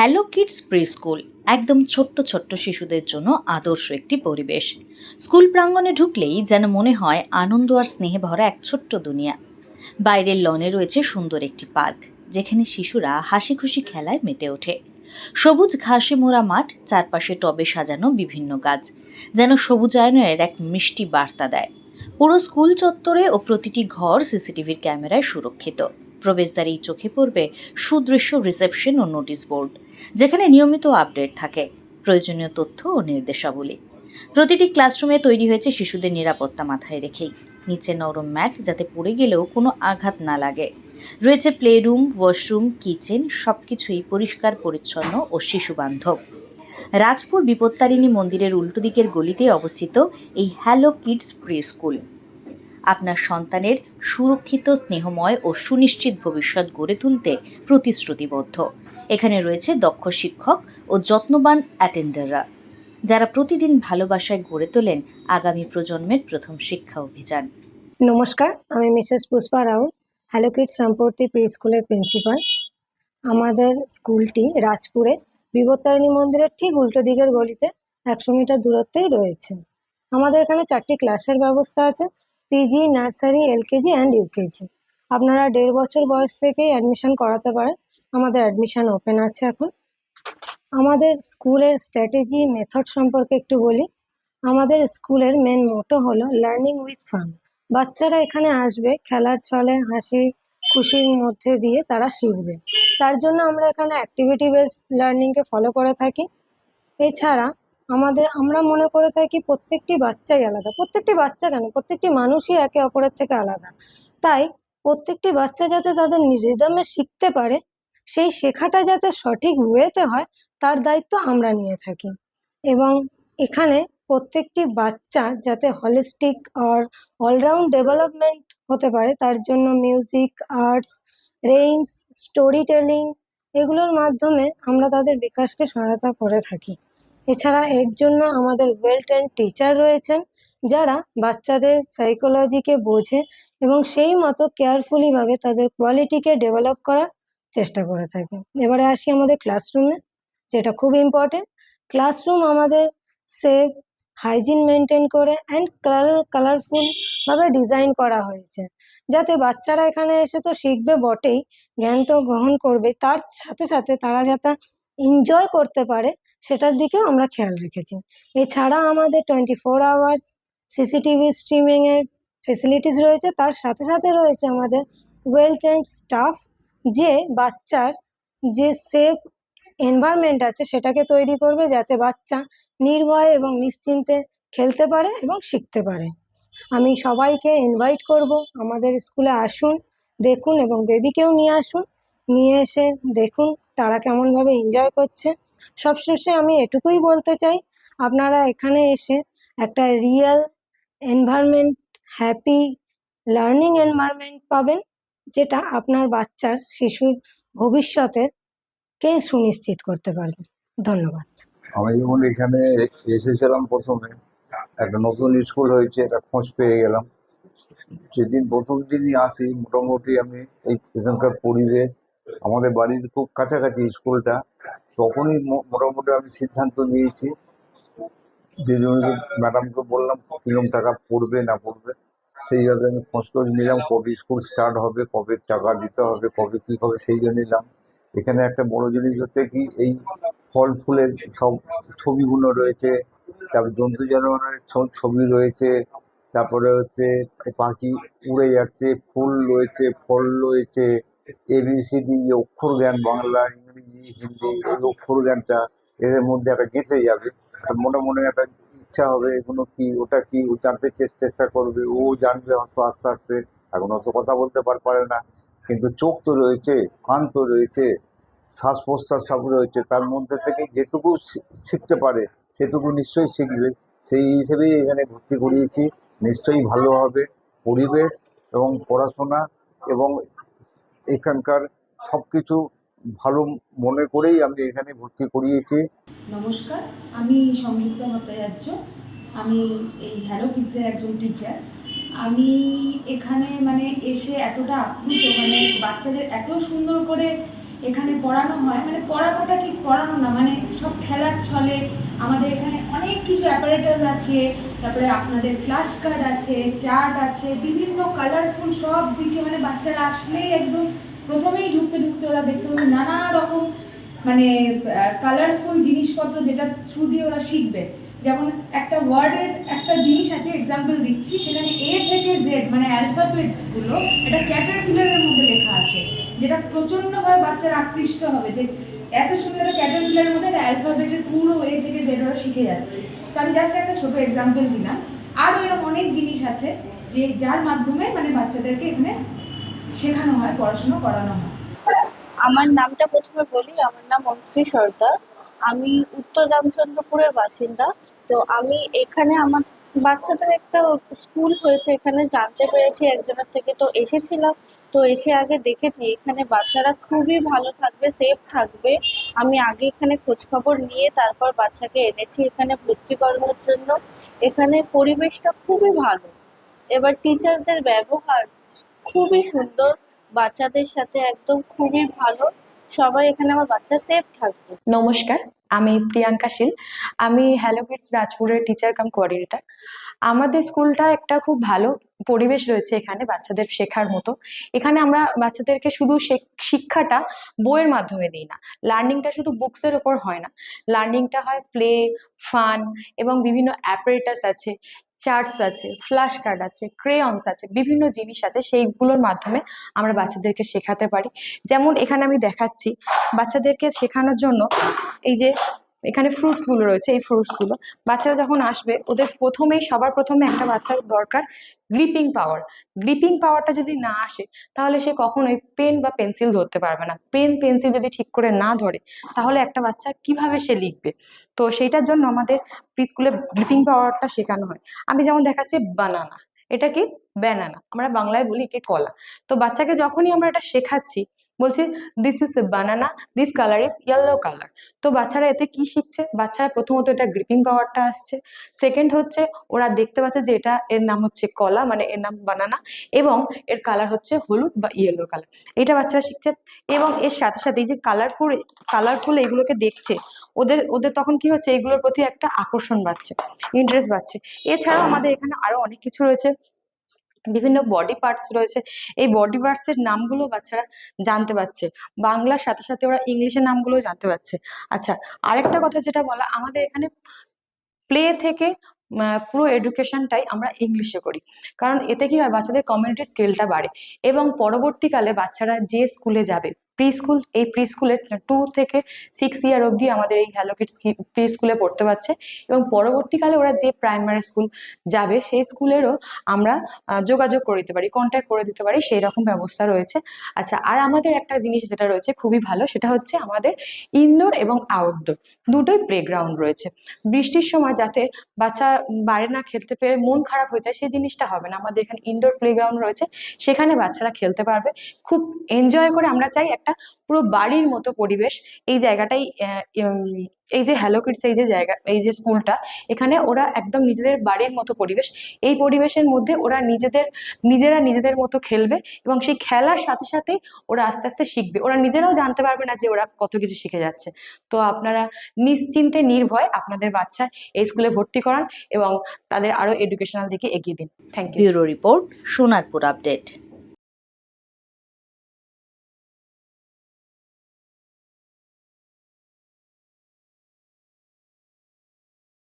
Hello kids pre school একদম ছোট্ট ছোট্ট শিশুদের জন্য আদর্শ একটি পরিবেশ। স্কুল প্রাঙ্গণে ঢুকলেই যেন মনে হয় আনন্দ আর স্নেহে ভরা এক ছোট্ট দুনিয়া। বাইরের লনে রয়েছে সুন্দর একটি পার্ক, যেখানে শিশুরা হাসি খুশি খেলায় মেতে ওঠে। সবুজ ঘাসে মোড়া মাঠ, চারপাশে টবে সাজানো বিভিন্ন গাছ, যেন সবুজায়নের এক মিষ্টি বার্তা দেয়। পুরো স্কুল চত্বরে ও প্রতিটি ঘর সিসিটিভির ক্যামেরায় সুরক্ষিত। প্রবেশদ্বারেই চোখে পড়বে সুদৃশ্য রিসেপশন ও নোটিশ বোর্ড, যেখানে নিয়মিত আপডেট থাকে, প্রয়োজনীয় তথ্য ও নির্দেশাবলী। প্রতিটি ক্লাসরুমে তৈরি হয়েছে শিশুদের নিরাপত্তা মাথায় রেখেই। নিচে নরম ম্যাট যাতে পড়ে গেলেও কোনো আঘাত না লাগে। রয়েছে প্লে রুম ওয়াশরুম কিচেন সব কিছুই পরিষ্কার, পরিচ্ছন্ন ও শিশু বান্ধব রাজপুর বিপত্তারিণী মন্দিরের উল্টো দিকের গলিতে অবস্থিত এই হ্যালো কিডস প্রি স্কুল আপনার সন্তানের সুরক্ষিত, স্নেহময় ও সুনিশ্চিত ভবিষ্যৎ গড়ে তুলতে প্রতিশ্রুতিবদ্ধ। এখানে রয়েছে দক্ষ শিক্ষক ও যত্নবান অ্যাটেন্ডাররা, যারা প্রতিদিন ভালোবাসায় গড়ে তোলেন আগামী প্রজন্মের প্রথম শিক্ষা অভিযান। নমস্কার, আমি Mrs Pushpa Rao Hello Kids সম্পর্তি pre স্কুলের প্রিন্সিপাল। আমাদের স্কুলটি রাজপুরে বিবর্তারিণী মন্দিরের ঠিক উল্টো দিকের গলিতে একশো মিটার দূরত্বেই রয়েছে। আমাদের এখানে চারটি ক্লাসের ব্যবস্থা আছে PG nursery LKG and UKG আপনারা দেড় বছর বয়স থেকেই অ্যাডমিশন করাতে পারেন। আমাদের অ্যাডমিশন ওপেন আছে এখন। আমাদের স্কুলের স্ট্র্যাটেজি মেথড সম্পর্কে একটু বলি। আমাদের স্কুলের মেন মোটো হলো লার্নিং উইথ ফান বাচ্চারা এখানে আসবে, খেলার ছলে হাসি, খুশির মধ্যে দিয়ে তারা শিখবে। তার জন্য আমরা এখানে অ্যাক্টিভিটি বেস লার্নিংকে ফলো করে থাকি। এছাড়া আমাদের, আমরা মনে করে থাকি প্রত্যেকটি বাচ্চাই আলাদা। প্রত্যেকটি বাচ্চা কেন? প্রত্যেকটি মানুষই একে অপরের থেকে আলাদা। তাই প্রত্যেকটি বাচ্চা যাতে তাদের রিদমে শিখতে পারে, সেই শেখাটা যাতে সঠিক ওয়েতে হয়, তার দায়িত্ব আমরা নিয়ে থাকি। এবং এখানে প্রত্যেকটি বাচ্চা যাতে হলিস্টিক আর অলরাউন্ড ডেভেলপমেন্ট হতে পারে, তার জন্য music arts rhymes story telling এগুলোর মাধ্যমে আমরা তাদের বিকাশকে সহায়তা করে থাকি। এছাড়া এর জন্য আমাদের ওয়েল ট্রেন টিচার রয়েছেন, যারা বাচ্চাদের সাইকোলজিকে বোঝে এবং সেই মতো কেয়ারফুলিভাবে তাদের কোয়ালিটিকে ডেভেলপ করার চেষ্টা করে থাকে। এবারে আসি আমাদের ক্লাসরুমে যেটা খুব ইম্পর্টেন্ট ক্লাসরুম আমাদের সেফ হাইজিন মেনটেন করে অ্যান্ড কালার কালারফুলভাবে ডিজাইন করা হয়েছে। যাতে বাচ্চারা এখানে এসে তো শিখবে বটেই, জ্ঞান তো গ্রহণ করবে, তার সাথে সাথে তারা যাতে এনজয় করতে পারে সেটার দিকেও আমরা খেয়াল রেখেছি। এছাড়া আমাদের টোয়েন্টি ফোর আওয়ার্স সিসিটিভি স্ট্রিমিংয়ের ফেসিলিটিস রয়েছে, তার সাথে সাথে রয়েছে আমাদের ওয়েল ট্রেন্ড স্টাফ যে বাচ্চার যে সেফ এনভায়রনমেন্ট আছে সেটাকে তৈরি করবে যাতে বাচ্চা নির্ভয়ে এবং নিশ্চিন্তে খেলতে পারে এবং শিখতে পারে। আমি সবাইকে ইনভাইট করব, আমাদের স্কুলে আসুন, দেখুন এবং বেবিকেও নিয়ে আসুন, নিয়ে এসে দেখুন তারা কেমনভাবে এনজয় করছে। সবশেষে আমি এটুকুই বলতে চাই, আপনারা এখানে এসে একটা real environment happy learning environment পাবেন, যেটা আপনার বাচ্চার শিশুর ভবিষ্যতের কে সুনিশ্চিত করতে পারবে। ধন্যবাদ। আমি যেমন এখানে এসেছিলাম প্রথমে, একটা নতুন স্কুল হয়েছে এটা খোঁজ পেয়ে গেলাম। যেদিন প্রথম দিনই আসি, মোটামুটি আমি এই এখানকার পরিবেশ, আমাদের বাড়ির খুব কাছাকাছি স্কুলটা তখনই মোটামুটি আমি সিদ্ধান্ত নিয়েছি দিদিমণিকে ম্যাডামকে বললাম কীরকম টাকা পড়বে, না পড়বে, সেইভাবে আমি খোঁজ করে নিলাম, কবে স্কুল স্টার্ট হবে, কবে টাকা দিতে হবে, কবে কী হবে সেই জন্য নিলাম। এখানে একটা বড় জিনিস হচ্ছে কি, এই ফল ফুলের সব ছবিগুলো রয়েছে, তারপর জন্তু জানোয়ারের ছবি রয়েছে, তারপরে হচ্ছে পাখি উড়ে যাচ্ছে, ফুল রয়েছে, ফল রয়েছে এবিসিডি অক্ষর জ্ঞান বাংলা হিন্দি অক্ষর জ্ঞানটা এদের মধ্যে একটা গেঁথে যাবে। মনে মনে একটা ইচ্ছা হবে, এগুলো কি, ওটা কি, ও জানতে চেষ্টা করবে, ও জানবে হয়তো আস্তে আস্তে। এখন অত কথা বলতে পার না। কিন্তু চোখ তো রয়েছে, কান তো রয়েছে শ্বাস প্রশ্বাস সব রয়েছে। তার মধ্যে থেকে যেটুকু শিখতে পারে, সেটুকু নিশ্চয়ই শিখবে। সেই হিসেবেই এখানে ভর্তি করিয়েছি। নিশ্চয়ই ভালো হবে পরিবেশ এবং পড়াশোনা এবং এখানকার সব কিছু ভালো মনে করেই আমি এখানে ভর্তি করিয়েছি। নমস্কার, আমি সংযুক্তা ভট্টাচার্য। আমি এই হ্যালো কিডসের একজন টিচার আমি এখানে মানে এসে এতটা আপ্লুত মানে বাচ্চাদের এত সুন্দর করে এখানে পড়ানো হয় মানে পড়ানোটা ঠিক পড়ানো না মানে সব খেলার ছলে আমাদের এখানে অনেক কিছু অ্যাপারেটাস আছে, তারপরে আপনাদের ফ্ল্যাশ কার্ড আছে চার্ট আছে, বিভিন্ন কালারফুল সব দিকে মানে বাচ্চারা আসলেই একদম প্রথমেই ঢুকতে ঢুকতে ওরা দেখতে পাবে নানা রকম মানে কালারফুল জিনিসপত্র যেটা থ্রু দিয়ে ওরা শিখবে। যেমন একটা ওয়ার্ডের একটা জিনিস আছে এক্সাম্পল দিচ্ছি, সেখানে এ থেকে জেড মানে অ্যালফাবেটসগুলো এটা ক্যাটারপিলারের মধ্যে লেখা আছে, যেটা প্রচণ্ডভাবে বাচ্চারা আকৃষ্ট হবে যে এত সুন্দর একটা ক্যাটারপিলারের মধ্যে একটা অ্যালফাবেটের পুরো এ থেকে জেড ওরা শিখে যাচ্ছে। তো আমি জাস্ট একটা ছোট এক্সাম্পল দিলাম। আরও এরকম অনেক জিনিস আছে, যে যার মাধ্যমে মানে বাচ্চাদেরকে এখানে শেখানো হয়, পড়াশুনো করানো হয়? আমার নামটা প্রথমে বলি, আমার নাম অংশী সর্দার। আমি উত্তর রামচন্দ্রপুরের বাসিন্দা। তো আমি এখানে আমার বাচ্চাদের একটা স্কুল হয়েছে, এখানে জানতে পেরেছি, একজনের থেকে তো এসেছিলাম। তো এসে আগে দেখেছি, এখানে বাচ্চারা খুবই ভালো থাকবে সেফ থাকবে। আমি আগে এখানে খোঁজখবর নিয়ে তারপর বাচ্চাকে এনেছি এখানে ভর্তি করানোর জন্য। এখানে পরিবেশটা খুবই ভালো। এবার টিচারদের ব্যবহার খুবই সুন্দর। বাচ্চাদের সাথে একদম খুবই ভালো। সবাই এখানে আমার বাচ্চা সেফ থাকবে। নমস্কার, আমি প্রিয়াঙ্কা শীল আমি হ্যালো কিডস রাজপুরের টিচার কাম কোঅর্ডিনেটর আমাদের স্কুলটা একটা খুব ভালো পরিবেশ রয়েছে এখানে বাচ্চাদের শেখার মতো। এখানে আমরা বাচ্চাদেরকে শুধু শিক্ষাটা বইয়ের মাধ্যমে দিই না। লার্নিংটা শুধু বুকসের ওপর হয় না। লার্নিংটা হয় প্লে ফান এবং বিভিন্ন অ্যাপারেটাস আছে। চার্টস আছে ফ্ল্যাশ কার্ড আছে ক্রেয়ন্স আছে, বিভিন্ন জিনিস আছে সেইগুলোর মাধ্যমে আমরা বাচ্চাদেরকে শেখাতে পারি। যেমন এখানে আমি দেখাচ্ছি বাচ্চাদেরকে শেখানোর জন্য এই যে এখানে ফ্রুটসগুলো রয়েছে, এই ফ্রুটসগুলো বাচ্চারা যখন আসবে, ওদের প্রথমেই, সবার প্রথমে একটা বাচ্চার দরকার গ্রিপিং পাওয়ার গ্রিপিং পাওয়ারটা যদি না আসে, তাহলে সে কখনোই পেন বা পেন্সিল ধরতে পারবে না। পেন পেন্সিল যদি ঠিক করে না ধরে, তাহলে একটা বাচ্চা কীভাবে সে লিখবে? তো সেইটার জন্য আমাদের স্কুলে গ্রিপিং পাওয়ারটা শেখানো হয়। আমি যেমন দেখাচ্ছি বানানা এটা কি? ব্যানানা আমরা বাংলায় বলি একে কলা। তো বাচ্চাকে যখনই আমরা এটা শেখাচ্ছি বলছি this is banana this colour is yellow colour তো বাচ্চারা এতে কি শিখছে? বাচ্চারা প্রথমত এটা গ্রিপিং পাওয়ারটা আসছে। সেকেন্ড হচ্ছে, ওরা দেখতে পাচ্ছে যে এটা এর নাম হচ্ছে কলা মানে এর নাম বানানা এবং এর কালার হচ্ছে হলুদ বা ইয়েলো কালার এটা বাচ্চারা শিখছে। এবং এর সাথে সাথে এই যে কালারফুল কালারফুল এগুলোকে দেখছে, ওদের ওদের তখন কি হচ্ছে? এগুলোর প্রতি একটা আকর্ষণ বাড়ছে ইন্টারেস্ট বাড়ছে। এছাড়াও আমাদের এখানে আরও অনেক কিছু রয়েছে। বিভিন্ন বডি পার্টস রয়েছে। এই বডি পার্টসের নামগুলো বাচ্চারা জানতে পারছে। বাংলার সাথে সাথে ওরা ইংলিশের নামগুলো জানতে পারছে। আচ্ছা আরেকটা কথা যেটা বলা, আমাদের এখানে প্লে থেকে পুরো এডুকেশনটাই আমরা ইংলিশে করি। কারণ এতে কি হয়, বাচ্চাদের কমিউনিটি স্কিলটা বাড়ে। এবং পরবর্তীকালে বাচ্চারা যে স্কুলে যাবে প্রি স্কুল এই প্রি স্কুলে টু থেকে সিক্স ইয়ার অবধি আমাদের এই হ্যালো কিডস প্রি স্কুলে পড়তে পারছে এবং পরবর্তীকালে ওরা যে প্রাইমারি স্কুল যাবে, সেই স্কুলেরও আমরা যোগাযোগ করে দিতে পারি কন্ট্যাক্ট করে দিতে পারি, সেই রকম ব্যবস্থা রয়েছে। আচ্ছা আর আমাদের একটা জিনিস যেটা রয়েছে খুবই ভালো, সেটা হচ্ছে আমাদের ইনডোর এবং আউটডোর দুটোই প্লেগ্রাউন্ড রয়েছে। বৃষ্টির সময় যাতে বাচ্চা বাইরে না, খেলতে পেরে মন খারাপ হয়ে যায়, সেই জিনিসটা হবে না। আমাদের এখানে ইনডোর প্লেগ্রাউন্ড রয়েছে, সেখানে বাচ্চারা খেলতে পারবে। খুব এনজয় করে আমরা চাই একটা পুরো বাড়ির মতো পরিবেশ। এই জায়গাটাই এই যে হ্যালো কিডস এই যে জায়গা, এই যে স্কুলটা, এখানে ওরা একদম নিজেদের বাড়ির মতো পরিবেশ। এই পরিবেশের মধ্যে ওরা নিজেদের, নিজেরা নিজেদের মতো খেলবে এবং সেই খেলার সাথে সাথে ওরা আস্তে আস্তে শিখবে। ওরা নিজেরাও জানতে পারবে না যে ওরা কত কিছু শিখে যাচ্ছে। তো আপনারা নিশ্চিন্তে নির্ভয় আপনাদের বাচ্চা এই স্কুলে ভর্তি করান এবং তাদের আরও এডুকেশনাল দিকে এগিয়ে দিন। Thank you report, Sonarpur update.